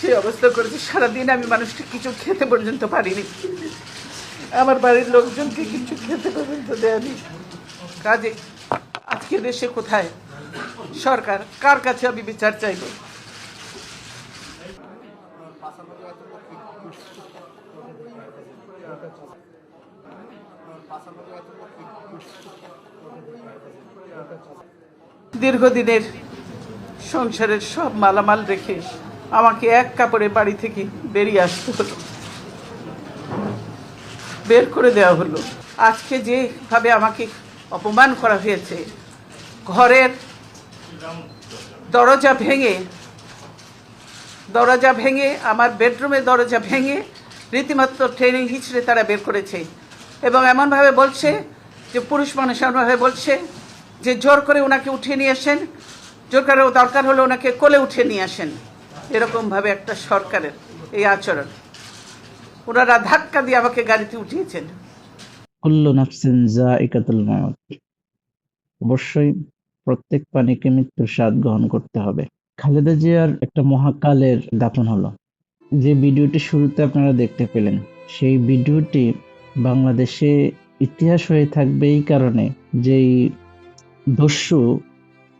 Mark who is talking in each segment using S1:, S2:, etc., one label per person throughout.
S1: যে অবস্থা করেছে। সারাদিন আমি মানুষটা কিছু খেতে পর্যন্ত পারিনি। আমার বাড়ির লোকজনকে কিছু খেতে পর্যন্ত দেয়নি। কাজে, আজকে দেশে কোথায়? সরকার, কার কাছে আমি বিচার চাইব? দীর্ঘদিনের সংসারের সব মালামাল রেখে আমাকে এক কাপড়ে বাড়ি থেকে বেরিয়ে আসতে হলো। বের করে দেওয়া হলো। আজকে যেভাবে আমাকে অপমান করা হয়েছে, ঘরের দরজা ভেঙে দরজা ভেঙে, আমার বেডরুমের দরজা ভেঙে রীতিমাত্র ট্রেনিং হিচড়ে তারা বের করেছে এবং এমনভাবে বলছে যে, পুরুষ মানুষ এমনভাবে বলছে যে, জোর করে ওনাকে উঠিয়ে নিয়ে আসেন, জোর করে দরকার হলে ওনাকে কোলে উঠিয়ে নিয়ে আসেন। এরকমভাবে একটা সরকারের এই আচরণ। ওনারা ধাক্কা দিয়ে আমাকে গাড়িতে উঠিয়েছেন।
S2: অবশ্যই প্রত্যেক প্রাণীকে মৃত্যুর স্বাদ গ্রহণ করতে হবে। খালেদা জিয়ার একটা মহাকালের দাপন হলো। যে ভিডিওটি শুরুতে আপনারা দেখতে পেলেন, সেই ভিডিওটি বাংলাদেশে ইতিহাস হয়ে থাকবে এই কারণে যেই দস্যু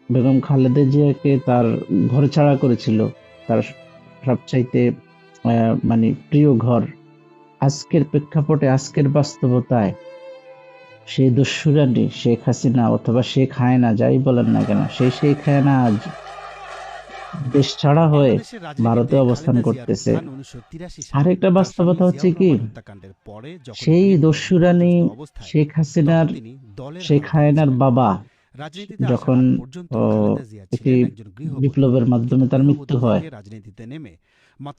S2: বেগম খালেদা জিয়াকে তার ঘর ছাড়া করেছিল তার সবচাইতে মানে প্রিয় ঘর আজকের প্রেক্ষাপটে, আজকের বাস্তবতায় সেই দস্যুরানি শেখ হাসিনা অথবা শেখ হায়না, যাই বলেন না কেন, সেই শেখ হায়না আজ দেশ ছাড়া হয়ে ভারতে অবস্থান করতেছে। আরেকটা বাস্তবতা হচ্ছে কি, সেই দস্যুরানি শেখ হাসিনার, শেখ হায়নার বাবা যখন একটি বিপ্লবের মাধ্যমে তার মৃত্যু হয়।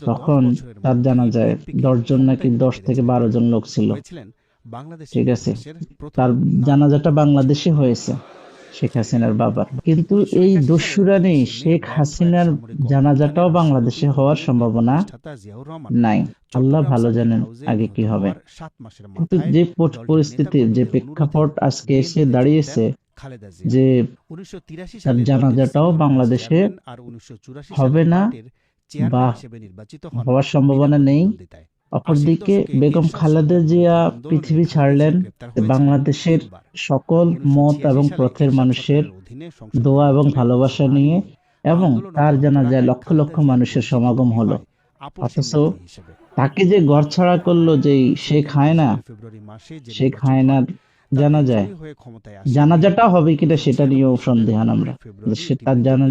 S2: তখন তার জানা যায় দশজন নাকি দশ থেকে বারো জন লোক ছিল। ঠিক আছে। তার জানাজাটা বাংলাদেশে হয়েছে শেখ হাসিনার বাবার। কিন্তু এই দস্যুরানি শেখ হাসিনার জানাজাটাও বাংলাদেশে হওয়ার সম্ভাবনা নাই। আল্লাহ ভালো জানেন আগে কি হবে। কিন্তু যে পরিস্থিতি যে প্রেক্ষাপট আজকে এসে দাঁড়িয়েছে যে তার জানাজাটাও বাংলাদেশে হবে না বা হওয়ার সম্ভাবনা নেই। অপরদিকে বেগম খালেদা জিয়া পৃথিবী ছাড়লেন বাংলাদেশের সকল মত এবং পথের মানুষের দোয়া এবং ভালোবাসা নিয়ে এবং তার জানাজায় লক্ষ লক্ষ মানুষের সমাগম হলো। অথচ তাকে যে গড়ছাড়া করল যে শেখ হায়না শেখ হায়নার জানা যায়। জানাজাটা হবে কিনা সেটা নিয়েও সন্দেহান আমরা। সেটা তার জানা